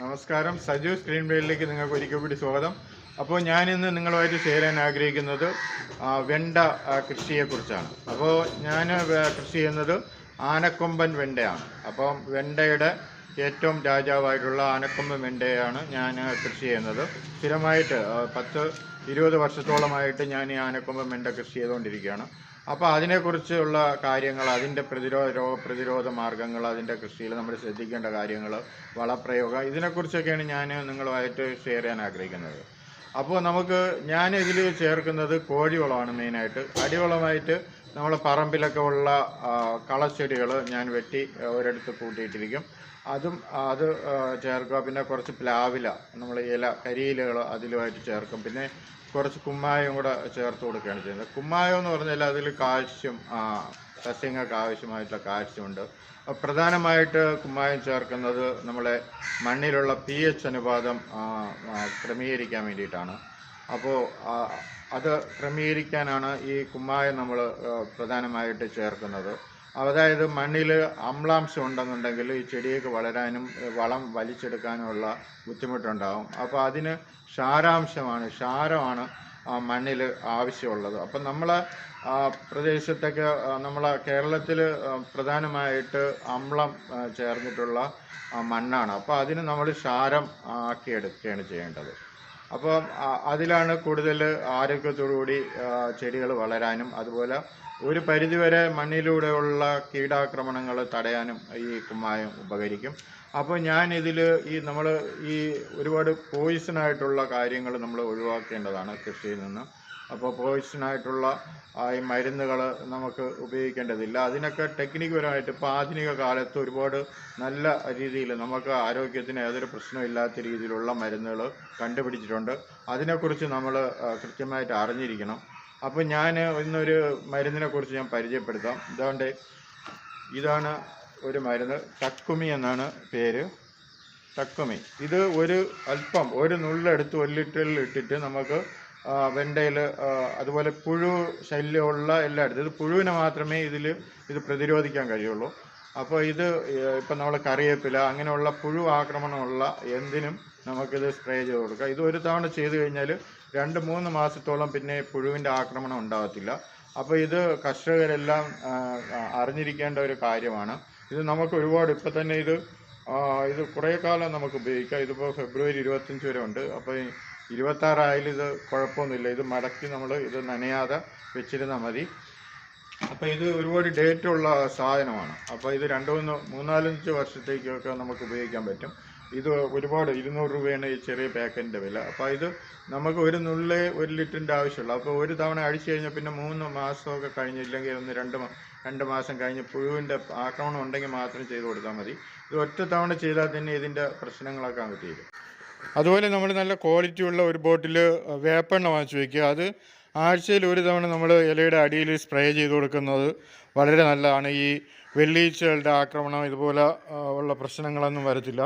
നമസ്കാരം. സജു സ്ക്രീൻ പ്ലേയിലേക്ക് നിങ്ങൾക്ക് ഒരിക്കൽ കൂടി സ്വാഗതം. അപ്പോൾ ഞാനിന്ന് നിങ്ങളുമായിട്ട് ഷെയർ ചെയ്യാൻ ആഗ്രഹിക്കുന്നത് വെണ്ട കൃഷിയെ കൃഷിയെക്കുറിച്ചാണ്. അപ്പോൾ ഞാൻ കൃഷി ചെയ്യുന്നത് ആനക്കൊമ്പൻ വെണ്ടയാണ്. അപ്പം വെണ്ടയുടെ ഏറ്റവും രാജാവായിട്ടുള്ള ആനക്കൊമ്പൻ വെണ്ടയാണ് ഞാൻ കൃഷി ചെയ്യുന്നത്. സ്ഥിരമായിട്ട് പത്ത് ഇരുപത് വർഷത്തോളമായിട്ട് ഞാൻ ഈ ആനക്കൊമ്പൻ വെണ്ട കൃഷി ചെയ്തുകൊണ്ടിരിക്കുകയാണ്. അപ്പോൾ അതിനെക്കുറിച്ചുള്ള കാര്യങ്ങൾ അതിന്റെ പ്രതിരോധ രോഗപ്രതിരോധ മാർഗങ്ങൾ അതിന്റെ കൃഷിയിൽ നമ്മൾ ശ്രദ്ധിക്കേണ്ട കാര്യങ്ങൾ വളപ്രയോഗം ഇതിനെക്കുറിച്ചൊക്കെയാണ് ഞാൻ നിങ്ങളുമായിട്ട് ഷെയർ ചെയ്യാൻ ആഗ്രഹിക്കുന്നത്. അപ്പോൾ നമുക്ക് ഞാൻ ഇതിൽ ചേർക്കുന്നത് കോഴിവളമാണ് മെയിനായിട്ട്. അടിവളമായിട്ട് നമ്മൾ പറമ്പിലൊക്കെ ഉള്ള കളച്ചെടികൾ ഞാൻ വെട്ടി ഒരിടത്ത് കൂട്ടിയിട്ടിരിക്കും. അതും അത് ചേർക്കുക. പിന്നെ കുറച്ച് പ്ലാവില നമ്മൾ ഇല കരിയിലകൾ അതിലുമായിട്ട് ചേർക്കും. പിന്നെ കുറച്ച് കുമ്മായം കൂടെ ചേർത്ത് കൊടുക്കുകയാണ് ചെയ്യുന്നത്. കുമ്മായം എന്ന് പറഞ്ഞാൽ അതിൽ കാൽസ്യം ആ, സസ്യങ്ങൾക്ക് ആവശ്യമായിട്ടുള്ള കാൽഷ്യമുണ്ട് പ്രധാനമായിട്ട് കുമ്മായം ചേർക്കുന്നത് നമ്മളെ മണ്ണിലുള്ള പി എച്ച് അനുപാതം ക്രമീകരിക്കാൻ വേണ്ടിയിട്ടാണ്. അപ്പോൾ അത് ക്രമീകരിക്കാനാണ് ഈ കുമ്മായം നമ്മൾ പ്രധാനമായിട്ട് ചേർക്കുന്നത്. അതായത് മണ്ണിൽ അമ്ലാംശം ഉണ്ടെന്നുണ്ടെങ്കിൽ ഈ ചെടിയൊക്കെ വളരാനും വളം വലിച്ചെടുക്കാനുമുള്ള ബുദ്ധിമുട്ടുണ്ടാകും അപ്പോൾ അതിന് ക്ഷാരാംശമാണ് ക്ഷാരമാണ് മണ്ണിൽ ആവശ്യമുള്ളത്. അപ്പം നമ്മളെ പ്രദേശത്തൊക്കെ നമ്മളെ കേരളത്തിൽ പ്രധാനമായിട്ട് അമ്ലം ചേർന്നിട്ടുള്ള മണ്ണാണ്. അപ്പോൾ അതിന് നമ്മൾ ക്ഷാരം ആക്കിയെടുക്കുകയാണ് ചെയ്യേണ്ടത്. അപ്പം അതിലാണ് കൂടുതൽ ആരോഗ്യത്തോടുകൂടി ചെടികൾ വളരാനും അതുപോലെ ഒരു പരിധിവരെ മണ്ണിലൂടെയുള്ള കീടാക്രമണങ്ങൾ തടയാനും ഈ കുമ്മായം ഉപകരിക്കും. അപ്പോൾ ഞാൻ ഇതിൽ ഈ നമ്മൾ ഈ ഒരുപാട് പോയിസൺ ആയിട്ടുള്ള കാര്യങ്ങൾ നമ്മൾ ഒഴിവാക്കേണ്ടതാണ് കൃഷിയിൽ നിന്ന്. അപ്പോൾ പോയിസണായിട്ടുള്ള ഈ മരുന്നുകൾ നമുക്ക് ഉപയോഗിക്കേണ്ടതില്ല. അതിനൊക്കെ ടെക്നിക്ക് പരമായിട്ട് ഇപ്പോൾ ആധുനിക കാലത്ത് ഒരുപാട് നല്ല രീതിയിൽ നമുക്ക് ആരോഗ്യത്തിന് യാതൊരു പ്രശ്നമില്ലാത്ത രീതിയിലുള്ള മരുന്നുകൾ കണ്ടുപിടിച്ചിട്ടുണ്ട്. അതിനെക്കുറിച്ച് നമ്മൾ കൃത്യമായിട്ട് അറിഞ്ഞിരിക്കണം. അപ്പോൾ ഞാൻ ഇന്നൊരു മരുന്നിനെ കുറിച്ച് ഞാൻ പരിചയപ്പെടുത്താം. ഇതാണ്ട് ഇതാണ് ഒരു മരുന്ന്. ടക്കുമി എന്നാണ് പേര്. ടക്കുമി ഇത് ഒരു അല്പം ഒരു നുള്ളെടുത്ത് ഒരു ലിറ്ററിൽ ഇട്ടിട്ട് നമുക്ക് വെണ്ടയിൽ അതുപോലെ പുഴു ശല്യമുള്ള എല്ലായിടത്തും. ഇത് പുഴുവിനെ മാത്രമേ ഇതിൽ ഇത് പ്രതിരോധിക്കാൻ കഴിയുള്ളൂ. അപ്പോൾ ഇത് ഇപ്പം നമ്മൾ കറിവേപ്പില അങ്ങനെയുള്ള പുഴു ആക്രമണമുള്ള എന്തിനും നമുക്കിത് സ്പ്രേ ചെയ്ത് കൊടുക്കാം. ഇത് ഒരു തവണ ചെയ്ത് കഴിഞ്ഞാൽ രണ്ട് മൂന്ന് മാസത്തോളം പിന്നെ പുഴുവിന്റെ ആക്രമണം ഉണ്ടാകത്തില്ല അപ്പോൾ ഇത് കർഷകരെല്ലാം അറിഞ്ഞിരിക്കേണ്ട ഒരു കാര്യമാണ്. ഇത് നമുക്ക് ഒരുപാട് ഇപ്പം തന്നെ ഇത് ഇത് കുറേ കാലം നമുക്ക് ഉപയോഗിക്കാം. ഇതിപ്പോൾ ഫെബ്രുവരി ഇരുപത്തഞ്ച് വരെ ഉണ്ട്. അപ്പോൾ ഇരുപത്താറായാലും ഇത് കുഴപ്പമൊന്നുമില്ല. ഇത് മടക്കി നമ്മൾ ഇത് നനയാതെ വെച്ചിരുന്നാൽ മതി. അപ്പോൾ ഇത് ഒരുപാട് ഡേറ്റ് ഉള്ള സാധനമാണ്. അപ്പോൾ ഇത് രണ്ട് മൂന്ന് മൂന്നാലഞ്ച് വർഷത്തേക്കൊക്കെ നമുക്ക് ഉപയോഗിക്കാൻ പറ്റും. ഇത് ഒരുപാട് ഇരുന്നൂറ് രൂപയാണ് ഈ ചെറിയ പാക്കറ്റിന്റെ വില. അപ്പോൾ ഇത് നമുക്ക് ഒരു നുള്ളിൽ ഒരു ലിറ്ററിന്റെ ആവശ്യമുള്ളൂ. അപ്പോൾ ഒരു തവണ അടിച്ചു കഴിഞ്ഞാൽ പിന്നെ മൂന്ന് മാസമൊക്കെ കഴിഞ്ഞില്ലെങ്കിൽ ഒന്ന് രണ്ട് രണ്ട് മാസം കഴിഞ്ഞ് പുഴുവിന്റെ ആക്രമണം ഉണ്ടെങ്കിൽ മാത്രം ചെയ്ത് കൊടുത്താൽ മതി. ഇത് ഒറ്റ തവണ ചെയ്താൽ തന്നെ ഇതിന്റെ പ്രശ്നങ്ങളൊക്കെ തീരും. അതുപോലെ നമ്മൾ നല്ല ക്വാളിറ്റി ഉള്ള ഒരു ബോട്ടിൽ വേപ്പെണ്ണ വാങ്ങിച്ചു വയ്ക്കുക അത് ആഴ്ചയിൽ ഒരു തവണ നമ്മൾ ഇലയുടെ അടിയിൽ സ്പ്രേ ചെയ്ത് കൊടുക്കുന്നത് വളരെ നല്ലതാണ്. ഈ വെള്ളീച്ചകളുടെ ആക്രമണം ഇതുപോലെ ഉള്ള പ്രശ്നങ്ങളൊന്നും വരത്തില്ല.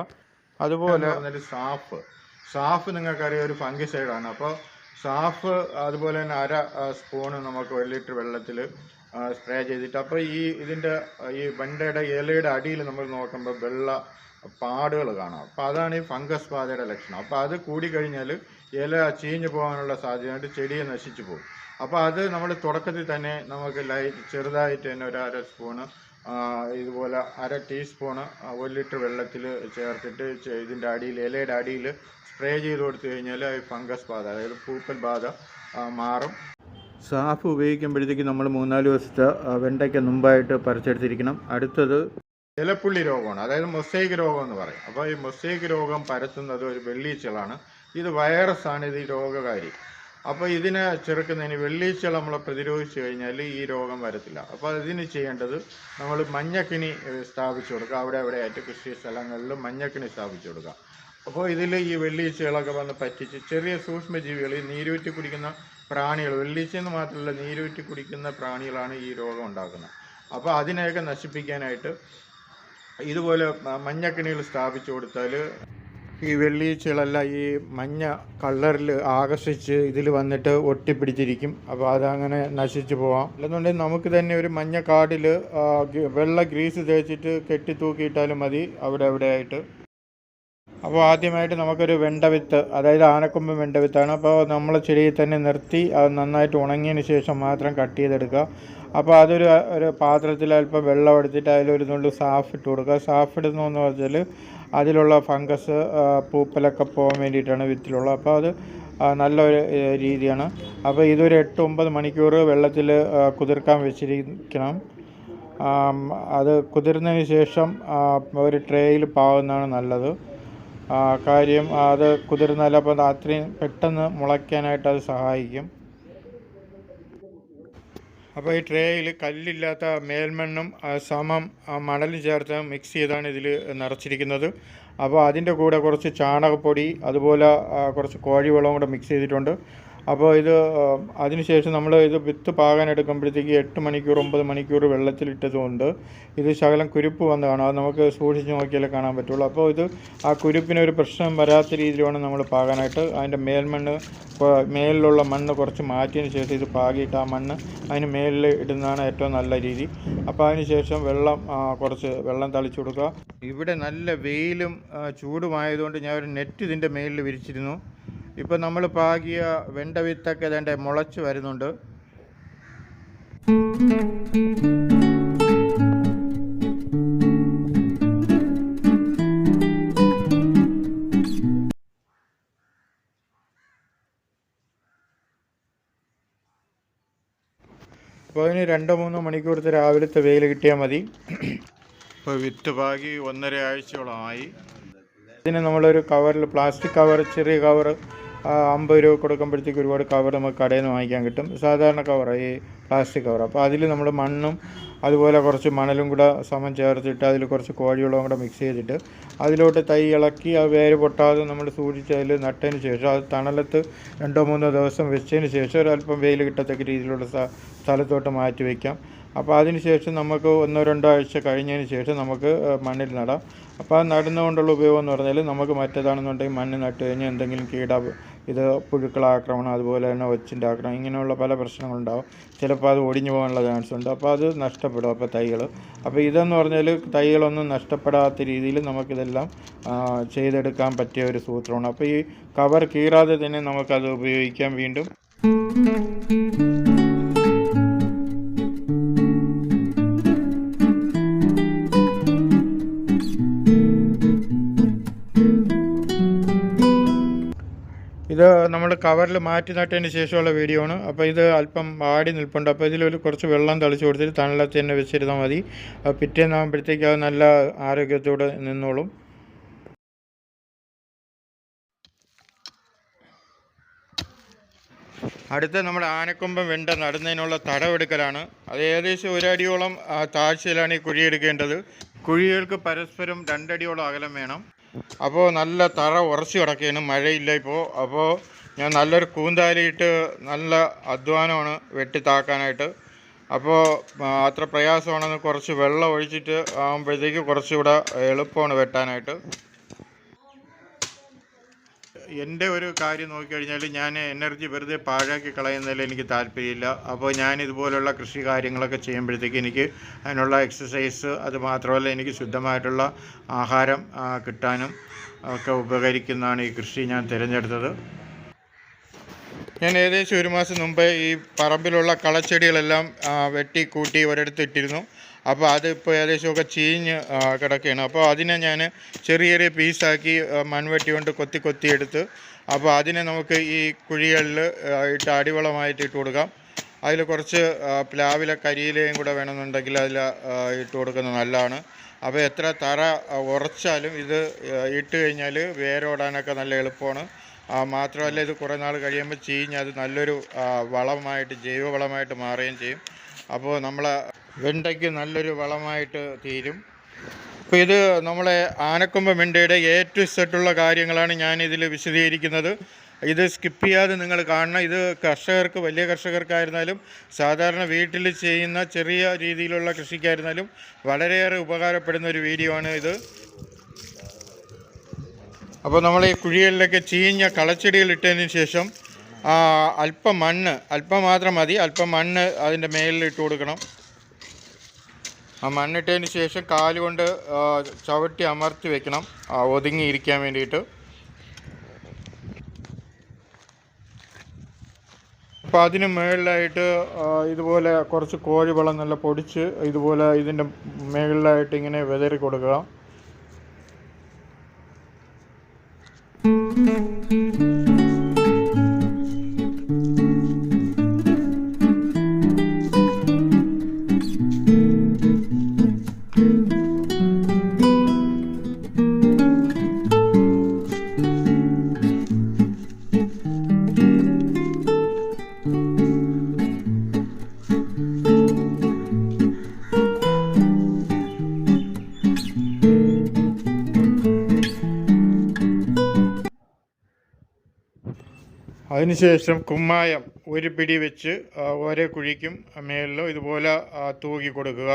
അതുപോലെ സാഫ് സാഫ് നിങ്ങൾക്കറിയാം ഒരു ഫംഗിസൈഡാണ് അപ്പോൾ സാഫ് അതുപോലെ തന്നെ അര സ്പൂണ് നമുക്ക് ഒരു ലിറ്റർ വെള്ളത്തിൽ സ്പ്രേ ചെയ്തിട്ട് അപ്പോൾ ഈ ഇതിന്റെ ഈ വെണ്ടയുടെ ഇലയുടെ അടിയിൽ നമ്മൾ നോക്കുമ്പോൾ വെള്ള പാടുകൾ കാണാം. അപ്പോൾ അതാണ് ഈ ഫംഗസ് ബാധയുടെ ലക്ഷണം. അപ്പോൾ അത് കൂടിക്കഴിഞ്ഞാൽ ഇല ചീഞ്ഞു പോകാനുള്ള സാധ്യതയുണ്ട് ചെടിയെ നശിച്ചു പോകും. അപ്പോൾ അത് നമ്മൾ തുടക്കത്തിൽ തന്നെ നമുക്ക് ലൈറ്റ് ചെറുതായിട്ട് തന്നെ ഒരു അര സ്പൂണ് ഇതുപോലെ അര ടീസ്പൂണ് ഒരു ലിറ്റർ വെള്ളത്തിൽ ചേർത്തിട്ട് ഇതിന്റെ അടിയിൽ ഇലയുടെ അടിയിൽ സ്പ്രേ ചെയ്ത് കൊടുത്തു കഴിഞ്ഞാൽ ഈ ഫംഗസ് ബാധ അതായത് പൂപ്പൽ ബാധ മാറും. സാഫ് ഉപയോഗിക്കുമ്പോഴത്തേക്ക് നമ്മൾ മൂന്നാൽ ദിവസത്തെ വെണ്ടയ്ക്ക് മുമ്പായിട്ട് പറിച്ചെടുത്തിരിക്കണം. അടുത്തത് ഇലപ്പുള്ളി രോഗമാണ്. അതായത് മൊസൈക്ക് രോഗം എന്ന് പറയും. അപ്പോൾ ഈ മൊസൈക്ക് രോഗം പരത്തുന്നത് ഒരു വെള്ളീച്ചകളാണ് ഇത് വൈറസ് ആണ് ഇത് രോഗകാരി. അപ്പോൾ ഇതിനെ ചെറുക്കുന്നതിന് വെള്ളീച്ചകൾ നമ്മൾ പ്രതിരോധിച്ചു കഴിഞ്ഞാൽ ഈ രോഗം വരത്തില്ല. അപ്പോൾ ഇതിന് ചെയ്യേണ്ടത് നമ്മൾ മഞ്ഞക്കിണി സ്ഥാപിച്ചു കൊടുക്കുക. അവിടെ അവിടെ ആയിട്ട് കൃഷി സ്ഥലങ്ങളിൽ മഞ്ഞക്കിണി സ്ഥാപിച്ചു കൊടുക്കുക. അപ്പോൾ ഇതിൽ ഈ വെള്ളീച്ചകളൊക്കെ വന്ന് പറ്റിച്ച് ചെറിയ സൂക്ഷ്മജീവികൾ ഈ നീരൂറ്റി കുടിക്കുന്ന പ്രാണികൾ വെള്ളീച്ച എന്ന് മാത്രമല്ല നീരൂറ്റി കുടിക്കുന്ന പ്രാണികളാണ് ഈ രോഗം ഉണ്ടാക്കുന്നത്. അപ്പോൾ അതിനെയൊക്കെ നശിപ്പിക്കാനായിട്ട് ഇതുപോലെ മഞ്ഞക്കിണികൾ സ്ഥാപിച്ചു കൊടുത്താൽ ഈ വെള്ളീച്ചകളെല്ലാം ഈ മഞ്ഞ കളറിൽ ആകർഷിച്ച് ഇതിൽ വന്നിട്ട് ഒട്ടിപ്പിടിച്ചിരിക്കും. അപ്പോൾ അതങ്ങനെ നശിച്ചു പോവാം. അല്ലെന്നുണ്ടെങ്കിൽ നമുക്ക് തന്നെ ഒരു മഞ്ഞ കാടിൽ വെള്ള ഗ്രീസ് തേച്ചിട്ട് കെട്ടി തൂക്കിയിട്ടാലും മതി അവിടെ അവിടെ അപ്പോൾ ആദ്യമായിട്ട് നമുക്കൊരു വെണ്ടവിത്ത് അതായത് ആനക്കൊമ്പ് വെണ്ടവിത്താണ്. അപ്പോൾ നമ്മൾ ചെടിയിൽ തന്നെ നിർത്തി അത് നന്നായിട്ട് ഉണങ്ങിയതിന് ശേഷം മാത്രം കട്ട് ചെയ്തെടുക്കുക. അപ്പോൾ അതൊരു ഒരു പാത്രത്തിൽ അല്പം വെള്ളം എടുത്തിട്ട് അതിലൊരു നുള്ളു സാഫ് ഇട്ട് കൊടുക്കുക. സാഫ് ഇടുന്നതെന്ന് വെച്ചാൽ അതിലുള്ള ഫംഗസ് പൂപ്പലൊക്കെ പോകാൻ വേണ്ടിയിട്ടാണ് വിത്തിലുള്ളത്. അപ്പോൾ അത് നല്ലൊരു രീതിയാണ്. അപ്പോൾ ഇതൊരു എട്ട് ഒമ്പത് മണിക്കൂർ വെള്ളത്തിൽ കുതിർക്കാൻ വെച്ചിരിക്കണം. അത് കുതിർന്നതിന് ശേഷം ഒരു ട്രേയിൽ പാവുന്നതാണ് നല്ലത്. കാര്യം അത് കുതിർന്നാൽ അപ്പോൾ അത് അത്രയും പെട്ടെന്ന് മുളയ്ക്കാനായിട്ട് അത് സഹായിക്കും. അപ്പോൾ ഈ ട്രേയിൽ കല്ലില്ലാത്ത മേൽമണ്ണും സമം മണലും ചേർത്ത് മിക്സ് ചെയ്താണ് ഇതിൽ നിറച്ചിരിക്കുന്നത്. അപ്പോൾ അതിന്റെ കൂടെ കുറച്ച് ചാണകപ്പൊടി അതുപോലെ കുറച്ച് കോഴിവെള്ളവും കൂടെ മിക്സ് ചെയ്തിട്ടുണ്ട്. അപ്പോൾ ഇത് അതിനുശേഷം നമ്മൾ ഇത് വിത്ത് പാകാൻ എടുക്കുമ്പോഴത്തേക്ക് എട്ട് മണിക്കൂർ ഒമ്പത് മണിക്കൂർ വെള്ളത്തിലിട്ടതുകൊണ്ട് ഇത് ശകലം കുരുപ്പ് വന്നതാണ്. അത് നമുക്ക് സൂക്ഷിച്ച് നോക്കിയാലേ കാണാൻ പറ്റുള്ളൂ. അപ്പോൾ ഇത് ആ കുരുപ്പിനൊരു പ്രശ്നം വരാത്ത രീതിയിൽ വേണം നമ്മൾ പാകാനായിട്ട് അതിന്റെ മേൽമണ്ണ് മേലിലുള്ള മണ്ണ് കുറച്ച് മാറ്റിയതിന് ശേഷം ഇത് പാകിയിട്ട് ആ മണ്ണ് അതിന് മേലിൽ ഇടുന്നതാണ് ഏറ്റവും നല്ല രീതി. അപ്പോൾ അതിന് ശേഷം വെള്ളം കുറച്ച് വെള്ളം തളിച്ചു കൊടുക്കുക. ഇവിടെ നല്ല വെയിലും ചൂടുമായതുകൊണ്ട് ഞാൻ ഒരു നെറ്റ് ഇതിന്റെ മേലിൽ വിരിച്ചിരുന്നു. ഇപ്പോൾ നമ്മൾ പാകിയ വെണ്ട വിത്തൊക്കെ ഇതേണ്ട മുളച്ച് വരുന്നുണ്ട്. അപ്പോൾ അതിന് രണ്ടോ മൂന്നോ മണിക്കൂറത്തെ രാവിലത്തെ വെയിൽ കിട്ടിയാൽ മതി. ഇപ്പോൾ വിത്ത് പാകി ഒന്നര ആഴ്ചയോളമായി ഇതിന് നമ്മളൊരു കവറിൽ പ്ലാസ്റ്റിക് കവർ ചെറിയ കവർ അമ്പത് രൂപ കൊടുക്കുമ്പോഴത്തേക്ക് ഒരുപാട് കവർ നമുക്ക് കടയിൽ നിന്ന് വാങ്ങിക്കാൻ കിട്ടും. സാധാരണ കവർ ഈ പ്ലാസ്റ്റിക് കവർ അപ്പോൾ അതിൽ നമ്മൾ മണ്ണും അതുപോലെ കുറച്ച് മണലും കൂടെ സമം ചേർത്തിട്ട് അതിൽ കുറച്ച് കോഴിവെള്ളവും കൂടെ മിക്സ് ചെയ്തിട്ട് അതിലോട്ട് തൈ ഇളക്കി ആ വേര് പൊട്ടാതെ നമ്മൾ സൂക്ഷിച്ച് അതിൽ നട്ടതിന് ശേഷം അത് തണലത്ത് രണ്ടോ മൂന്നോ ദിവസം വെച്ചതിന് ശേഷം ഒരല്പം വെയിൽ കിട്ടത്തക്ക രീതിയിലുള്ള സ്ഥലത്തോട്ട് മാറ്റി വയ്ക്കാം അപ്പോൾ അതിന് ശേഷം നമുക്ക് ഒന്നോ രണ്ടോ ആഴ്ച കഴിഞ്ഞതിന് ശേഷം നമുക്ക് മണ്ണിൽ നടാം. അപ്പോൾ ആ നടുന്നതുകൊണ്ടുള്ള ഉപയോഗം എന്ന് പറഞ്ഞാൽ നമുക്ക് മറ്റേതാണെന്നുണ്ടെങ്കിൽ മണ്ണ് നട്ട് കഴിഞ്ഞാൽ എന്തെങ്കിലും കീട ഇത് പുഴുക്കളാക്രമണം അതുപോലെ തന്നെ ഒച്ചിന്റെ ആക്രമണം ഇങ്ങനെയുള്ള പല പ്രശ്നങ്ങളുണ്ടാവും. ചിലപ്പോൾ അത് ഒടിഞ്ഞു പോകാനുള്ള ചാൻസ് ഉണ്ട്. അപ്പോൾ അത് നഷ്ടപ്പെടും അപ്പോൾ തൈകൾ അപ്പോൾ ഇതെന്ന് പറഞ്ഞാൽ തൈകളൊന്നും നഷ്ടപ്പെടാത്ത രീതിയിൽ നമുക്കിതെല്ലാം ചെയ്തെടുക്കാൻ പറ്റിയ ഒരു സൂത്രമാണ്. അപ്പോൾ ഈ കവർ കീറാതെ തന്നെ നമുക്കത് ഉപയോഗിക്കാം വീണ്ടും. കവറിൽ മാറ്റി നട്ടതിന് ശേഷമുള്ള വീഡിയോ ആണ്. അപ്പോൾ ഇത് അല്പം ആടി നിൽപ്പുണ്ട്. അപ്പോൾ ഇതിലൊരു കുറച്ച് വെള്ളം തളിച്ചു കൊടുത്തിട്ട് തണലത്ത് തന്നെ വെച്ചിരുന്നാൽ മതി. പിറ്റേന്നാകുമ്പോഴത്തേക്ക് അത് നല്ല ആരോഗ്യത്തോടെ നിന്നോളും. അടുത്ത നമ്മുടെ ആനക്കൊമ്പം വെണ്ട നടുന്നതിനുള്ള തടവെടുക്കലാണ്. അത് ഏകദേശം ഒരടിയോളം താഴ്ചയിലാണ് ഈ കുഴിയെടുക്കേണ്ടത് കുഴികൾക്ക് പരസ്പരം രണ്ടടിയോളം അകലം വേണം. അപ്പോൾ നല്ല തറ ഉറച്ചു കിടക്കുകയാണ്. മഴയില്ല ഇപ്പോൾ അപ്പോൾ ഞാൻ നല്ലൊരു കൂന്താലിയിട്ട് നല്ല അധ്വാനമാണ് വെട്ടി താക്കാനായിട്ട് അപ്പോൾ അത്ര പ്രയാസമാണെന്ന് കുറച്ച് വെള്ളം ഒഴിച്ചിട്ട് ആകുമ്പോഴത്തേക്ക് കുറച്ചുകൂടെ എളുപ്പമാണ് വെട്ടാനായിട്ട്. എന്റെ ഒരു കാര്യം നോക്കിക്കഴിഞ്ഞാൽ ഞാൻ എനർജി വെറുതെ പാഴാക്കി കളയുന്നതിൽ എനിക്ക് താല്പര്യമില്ല. അപ്പോൾ ഞാൻ ഇതുപോലുള്ള കൃഷി കാര്യങ്ങളൊക്കെ ചെയ്യുമ്പോഴത്തേക്ക് എനിക്ക് അതിനുള്ള എക്സസൈസ് അത് മാത്രമല്ല എനിക്ക് ശുദ്ധമായിട്ടുള്ള ആഹാരം കിട്ടാനും ഒക്കെ ഉപകരിക്കുന്നതാണ് ഈ കൃഷി ഞാൻ തിരഞ്ഞെടുത്തത്. ഞാൻ ഏകദേശം ഒരു മാസം മുമ്പ് ഈ പറമ്പിലുള്ള കളച്ചെടികളെല്ലാം വെട്ടി കൂട്ടി ഒരിടത്ത് ഇട്ടിരുന്നു. അപ്പോൾ അത് ഇപ്പോൾ ഏകദേശമൊക്കെ ചീഞ്ഞ് കിടക്കുകയാണ്. അപ്പോൾ അതിനെ ഞാൻ ചെറിയ ചെറിയ പീസാക്കി മൺവെട്ടി കൊണ്ട് കൊത്തി കൊത്തി എടുത്ത് അപ്പോൾ അതിനെ നമുക്ക് ഈ കുഴികളിൽ ഇട്ട് അടിവളമായിട്ട് ഇട്ട് കൊടുക്കാം. അതിൽ കുറച്ച് പ്ലാവിലെ കരിയിലയും കൂടെ വേണമെന്നുണ്ടെങ്കിൽ അതിൽ ഇട്ട് കൊടുക്കുന്നത് നല്ലതാണ്. അപ്പോൾ എത്ര തറ ഉറച്ചാലും ഇത് ഇട്ട് കഴിഞ്ഞാൽ വേരോടാനൊക്കെ നല്ല എളുപ്പമാണ്. മാത്രമല്ല ഇത് കുറേ നാൾ കഴിയുമ്പോൾ ചീഞ്ഞ് അത് നല്ലൊരു വളമായിട്ട് ജൈവ വളമായിട്ട് മാറുകയും ചെയ്യും. അപ്പോൾ നമ്മൾ വെണ്ടയ്ക്ക് നല്ലൊരു വളമായിട്ട് തീരും. അപ്പോൾ ഇത് നമ്മളെ ആനക്കൊമ്പ് വെണ്ടയുടെ എ ടു സെറ്റുള്ള കാര്യങ്ങളാണ് ഞാൻ ഇതിൽ വിശദീകരിക്കുന്നത്. ഇത് സ്കിപ്പ് ചെയ്യാതെ നിങ്ങൾ കാണണം. ഇത് കർഷകർക്ക് വലിയ കർഷകർക്കായിരുന്നാലും സാധാരണ വീട്ടിൽ ചെയ്യുന്ന ചെറിയ രീതിയിലുള്ള കൃഷിക്കായിരുന്നാലും വളരെയേറെ ഉപകാരപ്പെടുന്ന ഒരു വീഡിയോ ആണ് ഇത്. അപ്പോൾ നമ്മൾ ഈ കുഴികളിലൊക്കെ ചീഞ്ഞ കളച്ചെടികൾ ഇട്ടതിന് ശേഷം അല്പം മണ്ണ് അല്പം മാത്രം മതി അല്പം മണ്ണ് അതിന്റെ മേലിൽ ഇട്ട് കൊടുക്കണം. ആ മണ്ണിട്ടതിന് ശേഷം കാലുകൊണ്ട് ചവിട്ടി അമർത്തി വെക്കണം ഒതുങ്ങിയിരിക്കാൻ വേണ്ടിയിട്ട്. അപ്പോൾ അതിന് മുകളിലായിട്ട് ഇതുപോലെ കുറച്ച് കോഴിവളം നല്ല പൊടിച്ച് ഇതുപോലെ ഇതിന്റെ മുകളിലായിട്ട് ഇങ്ങനെ വിതറി കൊടുക്കുക അതിനുശേഷം കുമ്മായം ഒരു പിടി വെച്ച് ഓരോ കുഴിക്കും മേളിലോ ഇതുപോലെ തൂകി കൊടുക്കുക.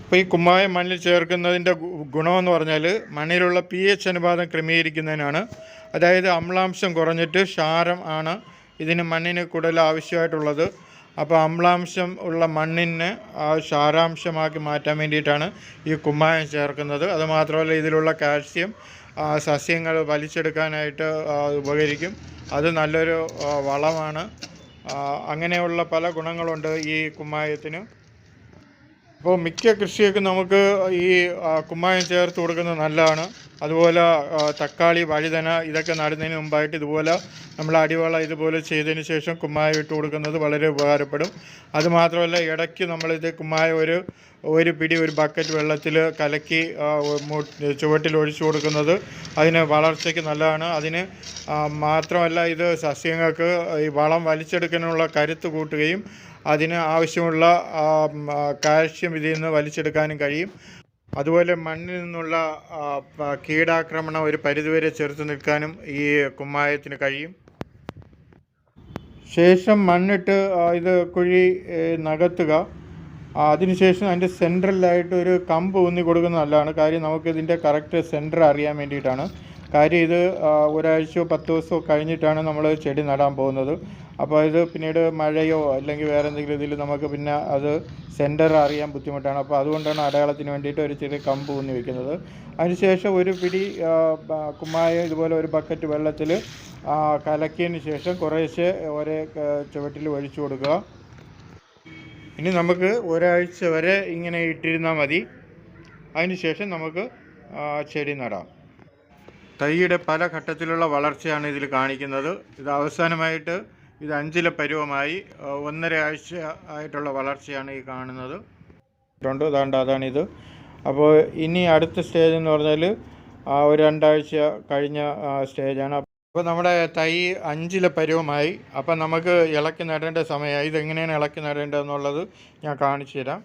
അപ്പോൾ ഈ കുമ്മായം മണ്ണിൽ ചേർക്കുന്നതിന്റെ ഗുണമെന്ന് പറഞ്ഞാൽ മണ്ണിലുള്ള പി എച്ച് അനുപാതം ക്രമീകരിക്കുന്നതിനാണ്. അതായത് അമ്ലാംശം കുറഞ്ഞിട്ട് ക്ഷാരം ആണ് ഇതിന് മണ്ണിന് കൂടുതൽ ആവശ്യമായിട്ടുള്ളത്. അപ്പോൾ അമ്ലാംശം ഉള്ള മണ്ണിനെ ആ ക്ഷാരാംശമാക്കി മാറ്റാൻ വേണ്ടിയിട്ടാണ് ഈ കുമ്മായം ചേർക്കുന്നത്. അതുമാത്രമല്ല ഇതിലുള്ള കാൽസ്യം സസ്യങ്ങൾ വലിച്ചെടുക്കാനായിട്ട് ഉപകരിക്കും. അത് നല്ലൊരു വളമാണ്. അങ്ങനെയുള്ള പല ഗുണങ്ങളുണ്ട് ഈ കുമ്മായത്തിന്. അപ്പോൾ മിക്ക കൃഷിയൊക്കെ നമുക്ക് ഈ കുമ്മായം ചേർത്ത് കൊടുക്കുന്നത് നല്ലതാണ്. അതുപോലെ തക്കാളി വഴുതന ഇതൊക്കെ നടുന്നതിന് മുമ്പായിട്ട് ഇതുപോലെ നമ്മൾ അടിവള ഇതുപോലെ ചെയ്തതിന് ശേഷം കുമ്മായം ഇട്ട് കൊടുക്കുന്നത് വളരെ ഉപകാരപ്പെടും. അതുമാത്രമല്ല ഇടയ്ക്ക് നമ്മളിത് കുമ്മായം ഒരു ഒരു പിടി ഒരു ബക്കറ്റ് വെള്ളത്തിൽ കലക്കി ചുവട്ടിൽ ഒഴിച്ചു കൊടുക്കുന്നത് അതിന് വളർച്ചയ്ക്ക് നല്ലതാണ്. അതിന് മാത്രമല്ല ഇത് സസ്യങ്ങൾക്ക് ഈ വളം വലിച്ചെടുക്കാനുള്ള കരുത്ത് കൂട്ടുകയും അതിന് ആവശ്യമുള്ള കാൽഷ്യം ഇതിൽ നിന്ന് വലിച്ചെടുക്കാനും കഴിയും. അതുപോലെ മണ്ണിൽ നിന്നുള്ള കീടാക്രമണം ഒരു പരിധിവരെ ചെറുത്ത് നിൽക്കാനും ഈ കുമ്മായത്തിന് കഴിയും. ശേഷം മണ്ണിട്ട് ഇത് കുഴി നകത്തുക. അതിനുശേഷം അതിന്റെ സെൻട്രലായിട്ട് ഒരു കമ്പ് ഊന്നി കൊടുക്കുന്നത് നല്ലതാണ്. കാര്യം നമുക്കിതിന്റെ കറക്റ്റ് സെന്റർ അറിയാൻ വേണ്ടിയിട്ടാണ്. കാര്യം ഇത് ഒരാഴ്ചയോ പത്ത് ദിവസമോ കഴിഞ്ഞിട്ടാണ് നമ്മൾ ചെടി നടാൻ പോകുന്നത്. അപ്പോൾ ഇത് പിന്നീട് മഴയോ അല്ലെങ്കിൽ വേറെ എന്തെങ്കിലും ഇതിൽ നമുക്ക് പിന്നെ അത് സെന്റർ അറിയാൻ ബുദ്ധിമുട്ടാണ്. അപ്പോൾ അതുകൊണ്ടാണ് അടയാളത്തിന് വേണ്ടിയിട്ട് ഒരു ചെറിയ കമ്പ് ഊന്നി വെക്കുന്നത്. അതിനുശേഷം ഒരു പിടി കുമ്മായ ഇതുപോലെ ഒരു ബക്കറ്റ് വെള്ളത്തിൽ കലക്കിയതിന് ശേഷം കുറേശ്ശെ ഒരേ ചുവട്ടിൽ ഒഴിച്ചു കൊടുക്കുക. ഇനി നമുക്ക് ഒരാഴ്ച വരെ ഇങ്ങനെ ഇട്ടിരുന്നാൽ മതി. അതിനുശേഷം നമുക്ക് ചെടി നടാം. തൈയുടെ പല ഘട്ടത്തിലുള്ള വളർച്ചയാണ് ഇതിൽ കാണിക്കുന്നത്. ഇത് അവസാനമായിട്ട് ഇത് അഞ്ചില പരുവമായി ഒന്നര ആഴ്ച ആയിട്ടുള്ള വളർച്ചയാണ് ഈ കാണുന്നത്. രണ്ട് അതാണ്ട് അതാണിത് അപ്പോൾ ഇനി അടുത്ത സ്റ്റേജ് എന്ന് പറഞ്ഞാൽ ആ ഒരു രണ്ടാഴ്ച കഴിഞ്ഞ സ്റ്റേജാണ് അപ്പോൾ നമ്മുടെ തൈ അഞ്ചില പരുവമായി. അപ്പം നമുക്ക് ഇളക്കി നടേണ്ട സമയമായി. ഇതെങ്ങനെയാണ് ഇളക്കി നടേണ്ടതെന്നുള്ളത് ഞാൻ കാണിച്ചു തരാം.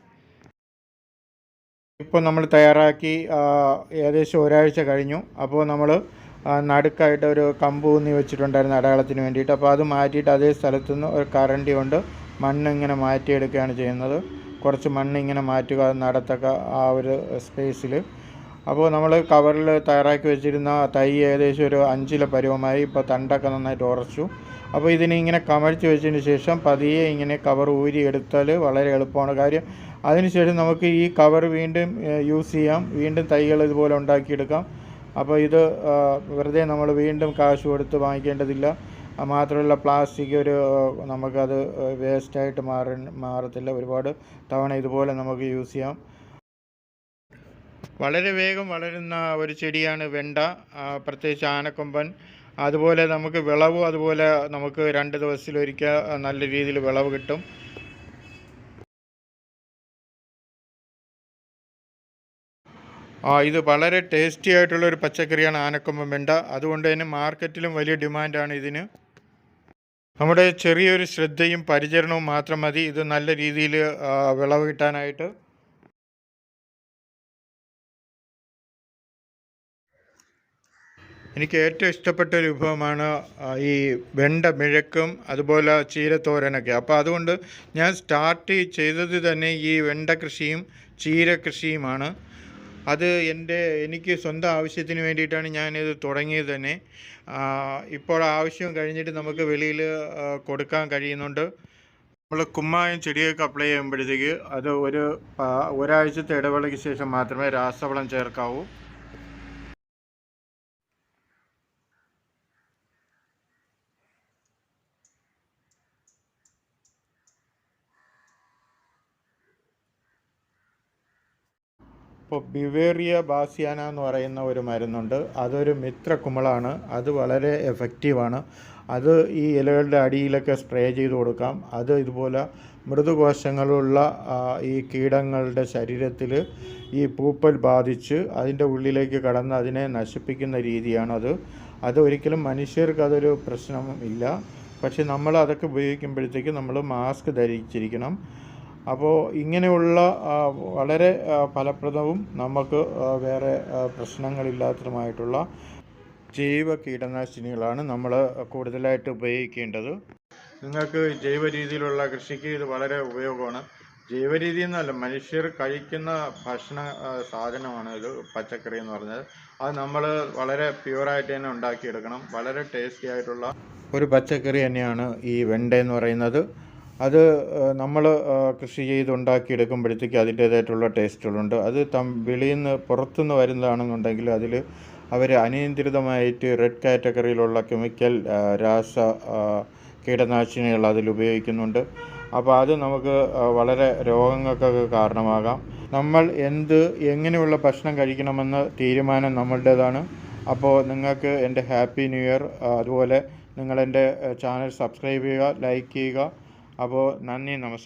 ഇപ്പോൾ നമ്മൾ തയ്യാറാക്കി ഏകദേശം ഒരാഴ്ച കഴിഞ്ഞു. അപ്പോൾ നമ്മൾ നടുക്കായിട്ട് ഒരു കമ്പ് ഊന്നി വെച്ചിട്ടുണ്ടായിരുന്നു അടയാളത്തിന് വേണ്ടിയിട്ട്. അപ്പോൾ അത് മാറ്റിയിട്ട് അതേ സ്ഥലത്തു നിന്ന് ഒരു കറണ്ടി കൊണ്ട് മണ്ണ് ഇങ്ങനെ മാറ്റിയെടുക്കുകയാണ് ചെയ്യുന്നത്. കുറച്ച് മണ്ണ് ഇങ്ങനെ മാറ്റുക നടത്തക്ക ആ ഒരു സ്പേസിൽ അപ്പോൾ നമ്മൾ കവറിൽ തയ്യാറാക്കി വെച്ചിരുന്ന തൈ ഏകദേശം ഒരു അഞ്ചില പരുവമായി ഇപ്പോൾ തണ്ടൊക്കെ നന്നായിട്ട് ഉറച്ചു. അപ്പോൾ ഇതിനെ ഇങ്ങനെ കമഴ്ത്തി വെച്ചതിന് ശേഷം പതിയെ ഇങ്ങനെ കവർ ഊരി എടുത്താൽ വളരെ എളുപ്പമാണ് കാര്യം. അതിനുശേഷം നമുക്ക് ഈ കവർ വീണ്ടും യൂസ് ചെയ്യാം. വീണ്ടും തൈകൾ ഇതുപോലെ ഉണ്ടാക്കിയെടുക്കാം. അപ്പോൾ ഇത് വെറുതെ നമ്മൾ വീണ്ടും കാശ് കൊടുത്ത് വാങ്ങിക്കേണ്ടതില്ല. മാത്രമല്ല പ്ലാസ്റ്റിക് ഒരു നമുക്കത് വേസ്റ്റായിട്ട് മാറ മാറത്തില്ല. ഒരുപാട് തവണ ഇതുപോലെ നമുക്ക് യൂസ് ചെയ്യാം. വളരെ വേഗം വളരുന്ന ഒരു ചെടിയാണ് വെണ്ട. പ്രത്യേകിച്ച് ആനക്കൊമ്പൻ. അതുപോലെ നമുക്ക് വിളവ് അതുപോലെ നമുക്ക് രണ്ട് ദിവസത്തിലൊരിക്കൽ നല്ല രീതിയിൽ വിളവ് കിട്ടും. ഇത് വളരെ ടേസ്റ്റി ആയിട്ടുള്ള ഒരു പച്ചക്കറിയാണ് ആനക്കൊമ്പൻ വെണ്ട. അതുകൊണ്ട് തന്നെ മാർക്കറ്റിലും വലിയ ഡിമാൻഡാണ് ഇതിന്. നമ്മുടെ ചെറിയൊരു ശ്രദ്ധയും പരിചരണവും മാത്രം മതി. ഇത് നല്ല രീതിയിൽ വിളവ് കിട്ടാനായിട്ട്. എനിക്ക് ഏറ്റവും ഇഷ്ടപ്പെട്ട ഒരു വിഭവമാണ് ഈ വെണ്ട മിഴക്കും അതുപോലെ ചീരത്തോരനൊക്കെ. അപ്പോൾ അതുകൊണ്ട് ഞാൻ സ്റ്റാർട്ട് ചെയ്തത് തന്നെ ഈ വെണ്ട കൃഷിയും ചീര കൃഷിയുമാണ്. അത് എന്റെ എനിക്ക് സ്വന്തം ആവശ്യത്തിന് വേണ്ടിയിട്ടാണ് ഞാനിത് തുടങ്ങിയത് തന്നെ. ഇപ്പോൾ ആവശ്യം കഴിഞ്ഞിട്ട് നമുക്ക് വെളിയിൽ കൊടുക്കാൻ കഴിയുന്നുണ്ട്. നമ്മൾ കുമ്മായം ചെടിയൊക്കെ അപ്ലൈ ചെയ്യുമ്പോഴത്തേക്ക് അത് ഒരു ഒരാഴ്ചത്തെ ഇടവേളയ്ക്ക് ശേഷം മാത്രമേ രാസവളം ചേർക്കാവൂ. ഇപ്പോൾ ബിവേറിയ ബാസിയാന എന്ന് പറയുന്ന ഒരു മരുന്നുണ്ട്. അതൊരു മിത്ര കുമിളാണ്. അത് വളരെ എഫക്റ്റീവാണ് അത് ഈ ഇലകളുടെ അടിയിലൊക്കെ സ്പ്രേ ചെയ്ത് കൊടുക്കാം. അത് ഇതുപോലെ മൃദുകോശങ്ങളുള്ള ഈ കീടങ്ങളുടെ ശരീരത്തിൽ ഈ പൂപ്പൽ ബാധിച്ച് അതിന്റെ ഉള്ളിലേക്ക് കടന്ന് അതിനെ നശിപ്പിക്കുന്ന രീതിയാണത്. അത് ഒരിക്കലും മനുഷ്യർക്ക് അതൊരു പ്രശ്നം ഇല്ല. പക്ഷെ നമ്മൾ അതൊക്കെ ഉപയോഗിക്കുമ്പോഴത്തേക്ക് നമ്മൾ മാസ്ക് ധരിച്ചിരിക്കണം. അപ്പോൾ ഇങ്ങനെയുള്ള വളരെ ഫലപ്രദവും നമുക്ക് വേറെ പ്രശ്നങ്ങളില്ലാത്തതുമായിട്ടുള്ള ജൈവ കീടനാശിനികളാണ് നമ്മൾ കൂടുതലായിട്ട് ഉപയോഗിക്കേണ്ടത്. നിങ്ങൾക്ക് ജൈവ രീതിയിലുള്ള കൃഷിക്ക് ഇത് വളരെ ഉപയോഗമാണ്. ജൈവ രീതി എന്നല്ല മനുഷ്യർ കഴിക്കുന്ന ഭക്ഷണ സാധനമാണ് ഇത് പച്ചക്കറി എന്ന് പറഞ്ഞത്. അത് നമ്മൾ വളരെ പ്യുവറായിട്ട് തന്നെ ഉണ്ടാക്കിയെടുക്കണം. വളരെ ടേസ്റ്റി ആയിട്ടുള്ള ഒരു പച്ചക്കറി തന്നെയാണ് ഈ വെണ്ട എന്ന് പറയുന്നത്. അത് നമ്മൾ കൃഷി ചെയ്ത് ഉണ്ടാക്കിയെടുക്കുമ്പോഴത്തേക്ക് അതിന്റേതായിട്ടുള്ള ടേസ്റ്റുകളുണ്ട്. അത് തം വെളിയിൽ നിന്ന് പുറത്തുനിന്ന് വരുന്നതാണെന്നുണ്ടെങ്കിൽ അതിൽ അവർ അനിയന്ത്രിതമായിട്ട് റെഡ് കാറ്റഗറിയിലുള്ള കെമിക്കൽ രാസ കീടനാശിനികൾ അതിൽ ഉപയോഗിക്കുന്നുണ്ട്. അപ്പോൾ അത് നമുക്ക് വളരെ രോഗങ്ങൾക്കൊക്കെ കാരണമാകാം. നമ്മൾ എന്ത് എങ്ങനെയുള്ള ഭക്ഷണം കഴിക്കണമെന്ന് തീരുമാനം നമ്മളുടേതാണ്. അപ്പോൾ നിങ്ങൾക്ക് എന്റെ ഹാപ്പി ന്യൂ ഇയർ. അതുപോലെ നിങ്ങളെന്റെ ചാനൽ സബ്സ്ക്രൈബ് ചെയ്യുക ലൈക്ക് ചെയ്യുക. അപ്പോൾ നന്ദി നമസ്കാരം